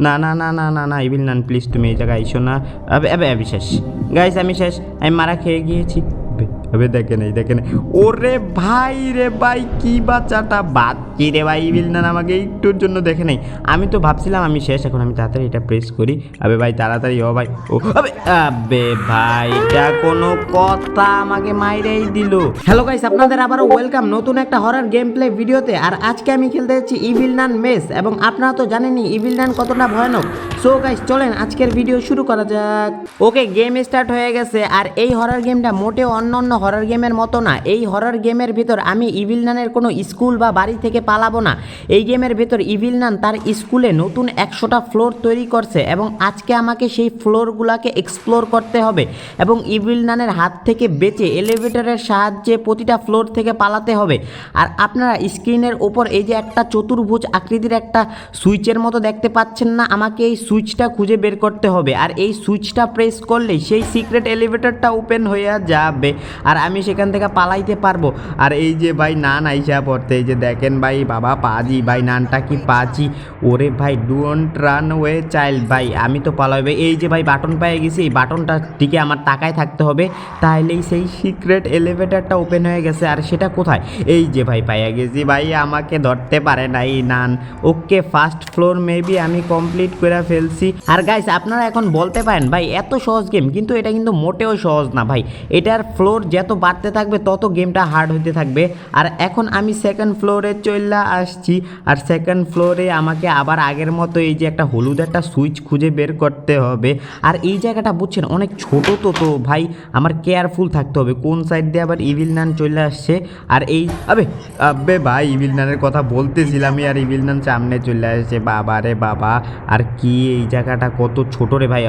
না না না না না না ইভিল নান প্লিজ তুমি এই জায়গায় আইসো না। আবে আবে আমি শেষ গাইস আমি শেষ আমি মারা খেয়ে গিয়েছি। আবে দেখে নেই দেখে নেই। ওরে ভাই রে ভাই, কি বাচ্চাটা। বাচ্চি রে ভাই ইভিল নান, আমাকে একটুর জন্য দেখে নেই। আমি তো ভাবছিলাম আমি শেষ, এখন আমি তাড়াতাড়ি এটা প্রেস করি। আবে ভাই, তাড়াতাড়ি, ও ভাই, ও, আবে আবে ভাই, এটা কোনো কথা আমাকে মাইরেই দিল। হ্যালো গাইস আপনাদের আবারও ওয়েলকাম নতুন একটা হরার গেম প্লে ভিডিওতে আর আজকে আমি খেলতে যাচ্ছি ইভিল নান মেস এবং আপনারা তো জানেনই ইভিল নান কতটা ভয়ানক। সো গাইস চলেন, আজকের ভিডিও শুরু করা যাক। ওকে গেম স্টার্ট হয়ে গেছে, আর এই হরার গেমটা মোটেও অন্য অন্য হরার গেমের মতো না। এই হরার গেমের ভিতর আমি ইভিল নানের কোনো স্কুল বা বাড়ি থেকে পালাবো না। এই গেমের ভিতর ইভিল নান তার স্কুলে নতুন একশোটা ফ্লোর তৈরি করছে এবং আজকে আমাকে সেই ফ্লোরগুলোকে এক্সপ্লোর করতে হবে এবং ইভিল নানের হাত থেকে বেঁচে এলিভেটরের সাহায্যে প্রতিটা ফ্লোর থেকে পালাতে হবে। আর আপনারা স্ক্রিনের ওপর এই যে একটা চতুর্ভুজ আকৃতির একটা সুইচের মতো দেখতে পাচ্ছেন না, আমাকে এই সুইচটা খুঁজে বের করতে হবে। আর এই সুইচটা প্রেস করলেই সেই সিক্রেট এলিভেটরটা ওপেন হয়ে যাবে। আর আমি সেখান থেকে পালাইতে পারব। আর এই যে ভাই নান আইসা পড়তে, এই যে দেখেন ভাই বাবা পাজি, ভাই নানটা কি পাজি? ওরে ভাই ডোন্ট রান ওয়ে চাইল্ড ভাই, আমি তো পালাইবে। এই যে ভাই বাটন পেয়ে গেছি, এই বাটনটা দিকে আমার তাকায় থাকতে হবে। তাহলেই সেই সিক্রেট এলিভেটরটা ওপেন হয়ে গেছে, আর সেটা কোথায়? এই যে ভাই পাইয়া গেছি ভাই, আমাকে ধরতে পারে নাই nun. Okay, first floor maybe আমি কমপ্লিট করে ফেলছি। আর গাইস, আপনারা এখন বলতে পারেন ভাই, এত সহজ গেম, কিন্তু এটা কিন্তু মোটেও সহজ না ভাই। এটার ফ্লোর যত বাড়তে থাকবে, তত গেমটা হার্ড হতে থাকবে। আর এখন আমি সেকেন্ড ফ্লোরে চলে আসছি। আর সেকেন্ড ফ্লোরে আমাকে আবার আগের মতো এই যে একটা হলুদ একটা সুইচ খুঁজে বের করতে হবে। আর এই জায়গাটা বুঝছেন, অনেক ছোট তো তো ভাই আমার কেয়ারফুল থাকতে হবে। কোন সাইড দিয়ে আবার ইভিল নান চলে আসছে? আর এই আবে আবে ভাই ইভিল নানের কথা বলতেছিলামই, আর ইভিল নান সামনে চলে আসছে বাবা রে বাবা, আর কি এই জায়গাটা কত ছোট রে ভাই।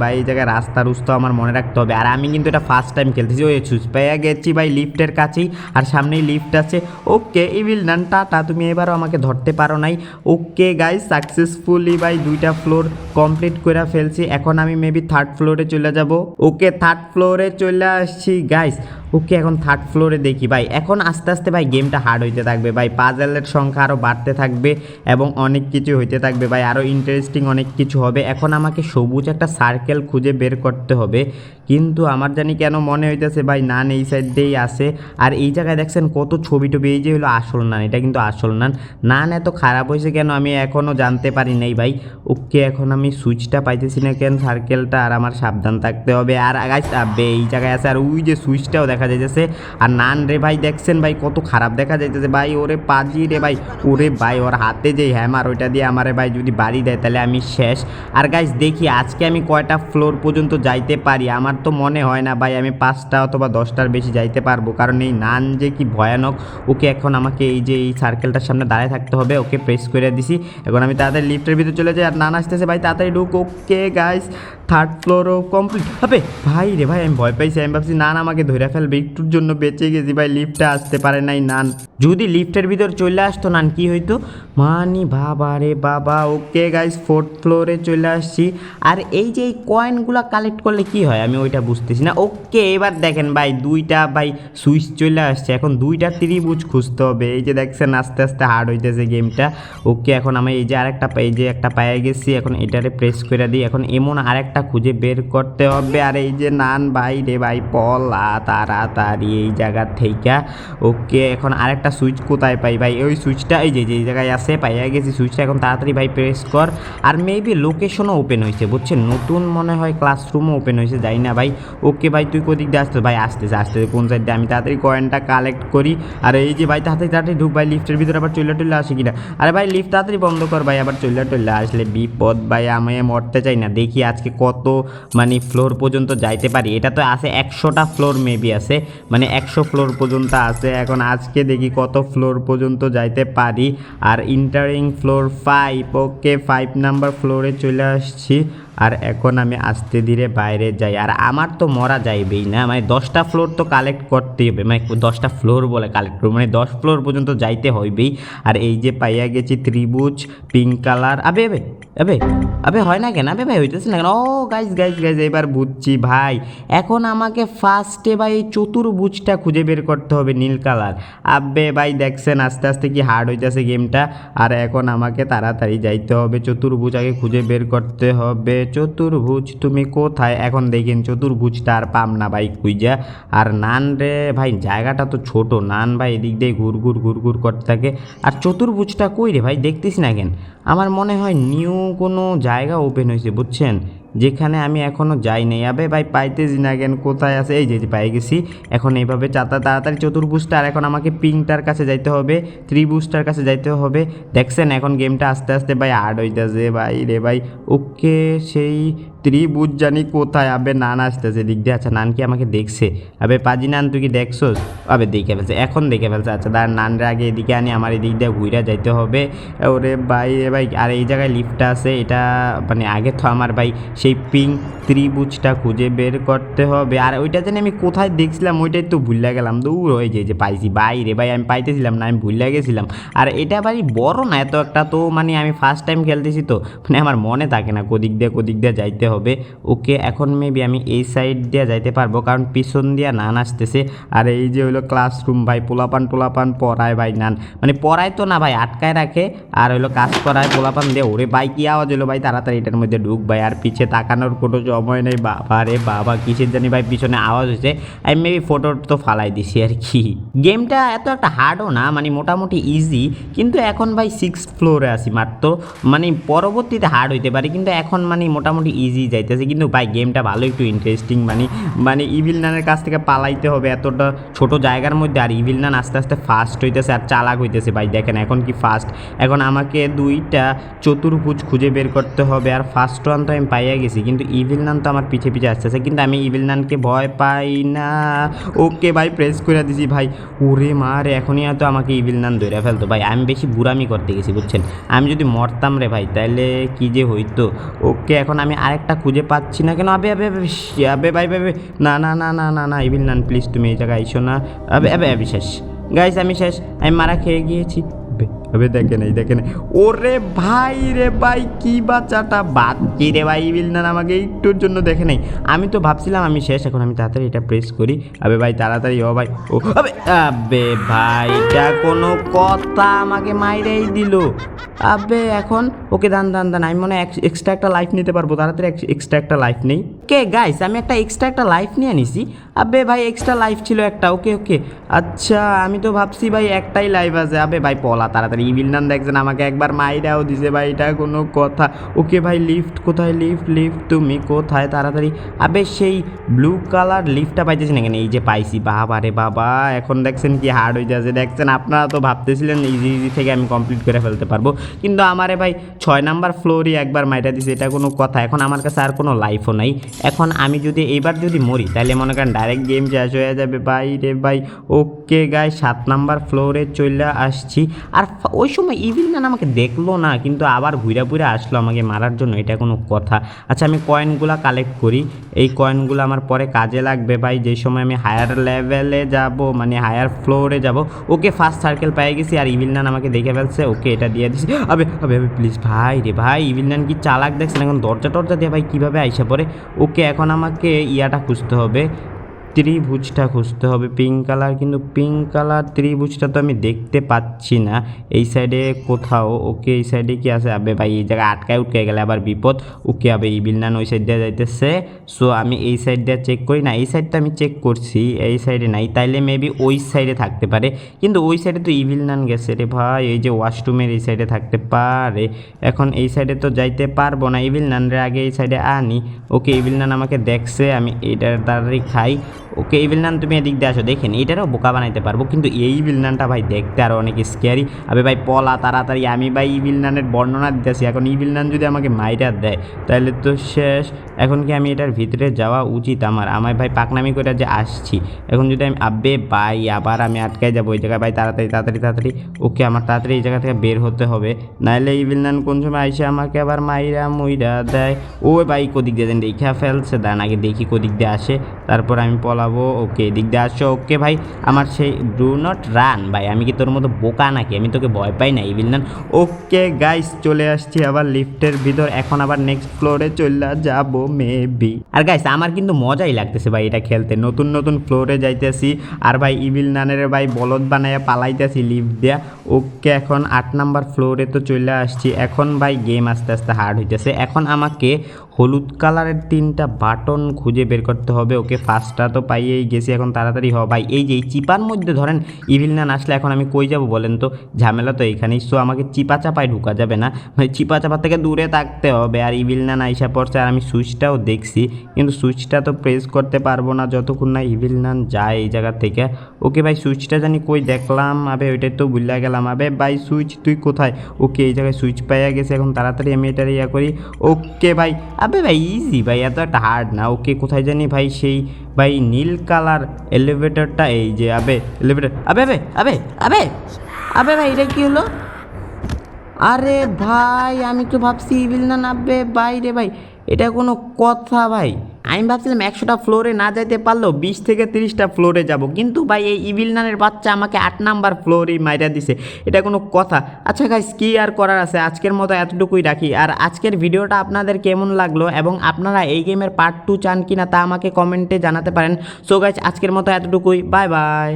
ভাই, এই জায়গায় রাস্তা রুস্তা আমার মনে রাখতে হবে। আর আমি কিন্তু এটা ফার্স্ট টাইম খেলতেছি, ওই পেয়ে গেছি ভাই লিফটের কাছেই, আর সামনেই লিফট আছে। Okay, evil nun, tata. তুমি এবারও আমাকে ধরতে পারো নাই। ওকে গাইস সাকসেসফুলি ভাই দুইটা ফ্লোর কমপ্লিট করে ফেলছি। এখন আমি মেবি থার্ড ফ্লোরে চলে যাব। ওকে থার্ড ফ্লোরে চলে আসছি গাইস ওকে এখন থার্ড ফ্লোরে দেখি। ভাই, এখন আস্তে আস্তে ভাই গেমটা হার্ড হইতে থাকবে। ভাই পাজেলের সংখ্যা আরও বাড়তে থাকবে এবং অনেক কিছু হইতে থাকবে। ভাই আরও ইন্টারেস্টিং অনেক কিছু হবে। এখন আমাকে সবুজ একটা সার্কেল খুঁজে বের করতে হবে। কিন্তু আমার জানি কেন মনে হইতেছে, ভাই নান এই সাইড দিয়েই আসে আর এই জায়গায় দেখছেন কত ছবি টবি, এই যে হলো আসল নান, এটা কিন্তু আসল নান। নান এত খারাপ হয়েছে কেন আমি এখনও জানতে পারি নাই ভাই। ওকে এখন আমি সুইচটা পাইতেছি না কেন সার্কেলটা আর আমার সাবধান থাকতে হবে। আর আবে, এই জায়গায় আছে। আর ওই যে সুইচটাও দেখা যাইতেছে। আর নান রে ভাই, দেখছেন ভাই কত খারাপ দেখা যাইতেছে। ভাই, ওরে পাজি রে ভাই, ওরে ভাই, ওর হাতে যে হ্যামার ওইটা দিয়ে আমারে ভাই যদি বাড়ি দেয়, তাহলে আমি শেষ। আর গাইস দেখি আজকে আমি কয়টা ফ্লোর পর্যন্ত যাইতে পারি? আমার তো মনে হয় না ভাই, আমি পাঁচটা অথবা দশটার বেশি যাইতে পারব। কারণ এই নান যে কি ভয়ানক। ওকে এখন আমাকে এই যে এই সার্কেলটার সামনে দাঁড়ায় থাকতে হবে। ওকে প্রেস করে দিছি। এখন আমি তাড়াতাড়ি লিফটের ভিতরে চলে যাই। আর নান আসতেছে ভাই, তাড়াতাড়ি ঢুক। ওকে গাইস থার্ড ফ্লোরও কমপ্লিট হবে ভাই রে ভাই, আমি ভয় পাইছি, আমি ভাবছি নান আমাকে ধরে ফেলবে, একটুর জন্য বেঁচে গেছি, ভাই লিফটে আসতে পারে নাই, নান। যদি লিফটের ভিতর চলে আসতো, নান, কি হইতো? মানি বাবা রে বাবা, ওকে গাইস ফোর্থ ফ্লোরে চলে আসছি। আর এই যে এই কয়েনগুলো কালেক্ট করলে কি হয়? আমি ওইটা বুঝতেছি না। ওকে, এবার দেখেন ভাই, দুইটা ভাই সুইচ চলে আসছে। এখন দুইটা ত্রিভুজ খুঁজতে হবে। এই যে দেখছেন, আস্তে আস্তে হার্ড হইতেছে গেমটা ওকে, এখন আমি এই যে আরেকটা এই যে একটা পায়ে গেছি, এখন এটারে প্রেস করে দিই। এখন এমন আরেকটা খুঁজে বের করতে হবে। আর এই যে নান ভাই রে ভাই, পলা তাড়াতাড়ি এই জায়গা থেকে ওকে এখন আরেকটা সুইচ কোথায় পাই ভাই? ওই সুইচটা, এই যে যে জায়গায় আছে, পাইয়া গেছি সুইচটা। এখন তাড়াতাড়ি ভাই প্রেস কর। আর মেবি লোকেশনও ওপেন হয়েছে, বুঝছেন? নতুন মনে হয় ক্লাসরুমও ওপেন হয়েছে, যাই না ভাই। ওকে ভাই, তুই কোদিক দিয়ে আসতে? ভাই, আসতেছে আসতেছে। কোন সাইড আমি তাড়াতাড়ি কয়েনটা কালেক্ট করি। আর এই যে ভাই, তাড়াতাড়ি তাড়াতাড়ি ঢুক ভাই লিফটের ভিতরে আবার চলে টলে আসে কিনা? আরে ভাই লিফট তাড়াতাড়ি বন্ধ কর ভাই, আবার চলে টলে আসলে বিপদ ভাই, আমি মরতে চাই না। দেখি আজকে কত মানে ফ্লোর পর্যন্ত যাইতে পারি? এটা তো আছে একশোটা ফ্লোর মেবি আছে। মানে একশো ফ্লোর পর্যন্ত আছে। এখন আজকে দেখি কত ফ্লোর পর্যন্ত যাইতে পারি। আর entering floor five okay five number ফ্লোরে চলে আসছি। আর এখন আমি আস্তে ধীরে বাইরে যাই। আর আমার তো মরা যাইবেই না মানে দশটা ফ্লোর তো কালেক্ট করতেই হবে মানে দশটা ফ্লোর বলে কালেক্ট করব মানে দশ ফ্লোর পর্যন্ত যাইতে হইবেই। আর এই যে পাইয়া গেছি ত্রিভুজ পিঙ্ক কালার আবে আবে আবে আবে, হয় না কেন? আবে ভাই, হইতেছে না কেন? ও গাইজ গাইজ গাইজ এবার বুঝছি ভাই, এখন আমাকে ফার্স্টে ভাই এই চতুর্ভুজটা খুঁজে বের করতে হবে নীল কালার আবে ভাই, দেখছেন আস্তে আস্তে কি হার্ড হইতেছে গেমটা আর এখন আমাকে তাড়াতাড়ি যাইতে হবে, চতুর্ভুজ আগে খুঁজে বের করতে হবে। চতুর্ভুজ, তুমি কোথায়? এখন দেখেন চতুর্ভুজটা আর পাম না ভাই খুঁজা আর নান রে ভাই, জায়গাটা তো ছোট, নান ভাই এদিক দিয়ে ঘুর ঘুর ঘুর ঘুর করতে থাকে। আর চতুর্ভুজটা কই রে ভাই? দেখতেছি না কেন। আমার মনে হয় নিউ কোনো জায়গা ওপেন হয়েছে, বুঝছেন? যেখানে আমি এখনও যাই নাই। আবে ভাই, পাইতেছি না কেন? কোথায় আছে? এই যে পাই গেছি। এখন এইভাবে চাতা তাড়াতাড়ি চতুর্ভুজটা আর এখন আমাকে পিঙ্কটার কাছে যাইতে হবে, ত্রিভুজটার কাছে যাইতে হবে। দেখছেন এখন গেমটা আস্তে আস্তে ভাই আর্ট হইতেছে। ভাই রে ভাই ওকে সেই ত্রিভুজ জানি কোথায়? আবে নান আসতেছে দিক দিয়ে আচ্ছা নান কি আমাকে দেখছে? আবে পাজি নান, তুই কি দেখছোস? আবে দেখে ফেলছে, এখন দেখে ফেলছে আচ্ছা দাঁড়, নানরে আগে এদিকে আনি, আমার এদিক দিয়ে ঘুরে যাইতে হবে। ওরে ভাই রে ভাই, আর এই জায়গায় লিফটটা আছে, এটা মানে আগে তো আমার ভাই সেই পিঙ্ক ত্রিভুজটা খুঁজে বের করতে হবে। আর ওইটা জানি আমি কোথায় দেখছিলাম, ওইটাই তো ভুলে গেলাম, দূর হয়ে যে পাইছি ভাই রে ভাই, আমি পাইতেছিলাম না, আমি ভুলে গেছিলাম। আর এটা ভাই বড় না, এত একটা তো মানে আমি ফার্স্ট টাইম খেলতেছি তো মানে আমার মনে থাকে না, কোদিক দিয়ে কোদিক দিয়ে যাইতে হবে। ওকে এখন মেবি আমি এই সাইড দিয়ে যাইতে পারব, কারণ পিছন দিয়া নান আসতেছে। আর এই যে হইল ক্লাসরুম ভাই, পোলাপান পোলাপান, পড়ায় ভাই নান। মানে পড়ায় তো না ভাই, আটকায় রাখে। আর হইল কাজ করায় পোলাপান দিয়ে, ওরে ভাই কি আওয়াজ হলো ভাই, তাড়াতাড়ি এটার মধ্যে ঢুক ভাই। আর পিছে তাকানোর কোনো সময় নেই, বাবা রে বাবা, কিসের জানি ভাই, পিছনে আওয়াজ হয়েছে আমি মেবি ফটো তো ফালাই দিছি আর কি। গেমটা এত একটা হার্ডও না মানে মোটামুটি ইজি কিন্তু এখন ভাই সিক্স ফ্লোরে আছি মাত্র। মানে পরবর্তীতে হার্ড হইতে পারে, কিন্তু এখন মানে মোটামুটি ইজি যাইতেছে। কিন্তু ভাই গেমটা ভালো, একটু ইন্টারেস্টিং মানে মানে ইভিল নানের কাছ থেকে পালাইতে হবে এতটা ছোট জায়গার মধ্যে। আর ইভিল নান আস্তে আস্তে ফাস্ট হইতেছে আর চালাক হইতেছে ভাই। দেখেন, এখন কি ফাস্ট এখন আমাকে দুইটা চতুর্ভুজ খুঁজে বের করতে হবে আর ফার্স্ট ওয়ান তো আমি পাইয়া গেছি। কিন্তু ইভিল নান তো আমার পিছে পিছে আসতেছে। কিন্তু আমি ইভিল নানকে ভয় পাই না। ওকে ভাই প্রেস করে দিছি ভাই। ওরে মা রে, এখনই হয়তো আমাকে ইভিল নান ধরে ফেলতো ভাই। আমি বেশি বুড়ামি করতে গেছি, বুঝছেন? আমি যদি মরতাম রে ভাই তাহলে কি যে হইতো? ওকে, এখন আমি আরেকটা খুঁজে পাচ্ছি না কেন? আবে আবে আবে ভাই ভাই, না না না না না না ইভিল নান প্লিজ তুমি এই জায়গায় আইসো না। আবে আবে আবে শেষ। গাইস আমি শেষ। আমি মারা খেয়ে গিয়েছি। বে, আবে দেখে নাই দেখে নাই ওরে ভাই রে ভাই কি বাচ্চাটা। বাচ্চি রে ভাই ইভিল নান আমাকে একটুর জন্য দেখে নাই। আমি তো ভাবছিলাম আমি শেষ এখন আমি তাড়াতাড়ি এটা প্রেস করি। আবে ভাই তাড়াতাড়ি ও ভাই ও আবে আবে ভাই এটা কোনো কথা আমাকে মাইরেই দিল। আবে এখন ওকে দান দান দান আমি মনে এক্সট্রা একটা লাইফ নিতে পারব। তাড়াতাড়ি এক্সট্রা একটা লাইফ নেই। কে গাইস আমি একটা এক্সট্রা একটা লাইফ নিয়ে নিছি। আবে ভাই এক্সট্রা লাইফ ছিল একটা ওকে ওকে আচ্ছা আমি তো ভাবছি ভাই একটাই লাইফ আছে। আবে ভাই পলা তাড়াতাড়ি ইভিল নান দেখছেন, আমাকে একবার মাইরাও দিছে ভাই, এটা কোনো কথা। ওকে ভাই, লিফট কোথায়, লিফট লিফট, তুমি কোথায়? তাড়াতাড়ি। আবে সেই ব্লু কালার লিফটটা না কেন এই যে পাইছি। বাবা রে বাবা, এখন দেখছেন কি হার্ড হয়ে যাচ্ছে দেখছেন, আপনারা তো ভাবতেছিলেন ইজি ইজি থেকে আমি কমপ্লিট করে ফেলতে পারব। কিন্তু আমারে ভাই, ছয় নাম্বার ফ্লোরই একবার মাইটা দিছে, এটা কোনো কথা। এখন আমার কাছে আর কোনো লাইফও নাই। এখন আমি যদি এইবার যদি মরি তাহলে মনে করেন ডাইরেক্ট গেম শেষ হয়ে যাবে। ভাই রে ভাই, ওকে গাই সাত নাম্বার ফ্লোরে চলে আসছি। আর ওই সময় ইভিল ম্যান আমাকে দেখল না, কিন্তু আবার ঘুরে ঘুরে আসলো আমাকে মারার জন্য, এটা কোনো কথা। আচ্ছা আমি কয়েনগুলো কালেক্ট করি। এই কয়েনগুলো আমার পরে কাজে লাগবে ভাই, যে সময় আমি হায়ার লেভেলে যাব মানে হায়ার ফ্লোরে যাব, ওকে ফার্স্ট সার্কেল পেয়ে গেছি, আর ইভিল নান আমাকে দেখে ফেলছে, ওকে এটা দিয়ে দিছি। আবে আবে আবে প্লিজ ভাই রে ভাই ইভিল নান কি চালাক দেখছেন? এখন দরজা টরজা দিয়ে ভাই কীভাবে আইসা পড়ে? ওকে এখন আমাকে ইয়াটা খুঁজতে হবে। ত্রিভুজটা খুঁজতে হবে পিঙ্ক কালার কিন্তু পিঙ্ক কালার ত্রিভুজটা তো আমি দেখতে পাচ্ছি না। এই সাইডে কোথাও, ওকে এই সাইডে কি আছে? আবে ভাই, এই জায়গায় আটকায় উটকে গেলে আবার বিপদ। ওকে আবে এই বিলনান ওই সাইড দিয়ে যাইতেছে। সো আমি এই সাইড দিয়ে চেক করি না, এই সাইডটা আমি চেক করছি, এই সাইডে নাই। তাইলে মেবি ওই সাইডে থাকতে পারে। কিন্তু ওই সাইডে তো ইভিল নান গেছে রে ভাই, এই যে ওয়াশরুমের এই সাইডে থাকতে পারে। এখন এই সাইডে তো যাইতে পারব না ইভিল নান রে, আগে এই সাইডে আনি। ওকে ইভিল নান আমাকে দেখছে, আমি এইটার তাড়াতাড়ি খাই। ওকে ইভিল নান তুমি এদিক দিয়ে আসো, দেখেন এটারও বোকা বানাইতে পারব, কিন্তু এই ইভিল নানটা ভাই দেখতে আরও অনেক স্ক্যারি আবে ভাই, পলা, তাড়াতাড়ি, আমি ভাই ইভিল নানের বর্ণনা দিতেছি, এখন ইভিল নান যদি আমাকে মাইরা দেয় তাহলে তো শেষ। এখন কি আমি এটার ভিতরে যাওয়া উচিত আমার? আমার ভাই পাকনামি করে যে আসছি, এখন যদি আমি আব্বে ভাই, আবার আমি আটকায় যাব ওই জায়গায়, ভাই তাড়াতাড়ি তাড়াতাড়ি তাড়াতাড়ি, ওকে আমার তাড়াতাড়ি এই জায়গা থেকে বের হতে হবে। নাহলে ইভিল নান কোন সময় আইসে আমাকে আবার মাইরা মুইরা দেয়। ও ভাই কোদিক দিয়ে দেন দেখা ফেলছে দাঁড়ান আগে দেখি কোদিক দিয়ে আসে, তারপর আমি পলাবো ওকে, এদিক দিয়ে আসো। ওকে ভাই, আমার সেই ডু নট রান ভাই, আমি কি তোর মতো বোকা নাকি? আমি তোকে ভয় পাই না ইভিল নান ওকে গাইস চলে আসছি আবার লিফটের ভিতর। এখন আবার নেক্সট ফ্লোরে চলে যাব মেবি আর গাইস আমার কিন্তু মজাই লাগতেছে ভাই এটা খেলতে। নতুন নতুন ফ্লোরে যাইতেছি। আর ভাই ইভিল নানের ভাই বলদ বানাইয়া পালাইতেছি লিফট দিয়া। ওকে, এখন আট নাম্বার ফ্লোরে তো চলে আসছি। এখন ভাই গেম আস্তে আস্তে হার্ড হইতেছে। এখন আমাকে হলুদ কালারের তিনটা বাটন খুঁজে বের করতে হবে। ওকে ফার্স্টটা তো পাইয়েই গেছি, এখন তাড়াতাড়ি হ। ভাই, এই যে এই চিপার মধ্যে ধরেন ইভিল নান আসলে এখন আমি কই যাব বলেন তো? ঝামেলা তো এইখানেই। সো আমাকে চিপা চাপায় ঢুকা যাবে না। ভাই চিপা চাপা থেকে দূরে থাকতে হবে আর ইভিল নান আইসা পড়ছে। আর আমি সুইচটাও দেখছি, কিন্তু সুইচটা তো প্রেস করতে পারব না। যতক্ষণ না ইভিল নান যায় এই জায়গা থেকে। ওকে ভাই, সুইচটা জানি কই দেখলাম। আবে, ওইটাই তো ভুলে গেলাম। আবে, ভাই, সুইচ তুই কোথায়? ওকে এই জায়গায় সুইচ পাইয়া গেছে। এখন তাড়াতাড়ি আমি এটা ইয়া করি। ওকে ভাই আবে ভাই ইজি ভাই, এত একটা হার্ড না। ওকে কোথায় জানি ভাই, সেই ভাই নীল কালার এলিভেটরটা এই যে আবে এলিভেটর আবে আবে আবে আবে আবে ভাই, এটা কি হলো? আরে ভাই, আমি তো ভাবছি ইভিল না নামবে, বাইরে ভাই, এটা কোনো কথা ভাই। আমি ভাবছিলাম একশোটা ফ্লোরে না যাইতে পারলেও বিশ থেকে তিরিশটা ফ্লোরে যাব। কিন্তু ভাই, এই ইভিল নানের বাচ্চা আমাকে আট নাম্বার ফ্লোরেই মাইরা দিছে। এটা কোনো কথা। আচ্ছা গাইস কি আর করার আছে? আজকের মতো এতটুকুই রাখি। আর আজকের ভিডিওটা আপনাদের কেমন লাগল এবং আপনারা এই গেমের পার্ট টু চান কি না তা আমাকে কমেন্টে জানাতে পারেন। সো গাইস আজকের মতো এতটুকুই। Bye bye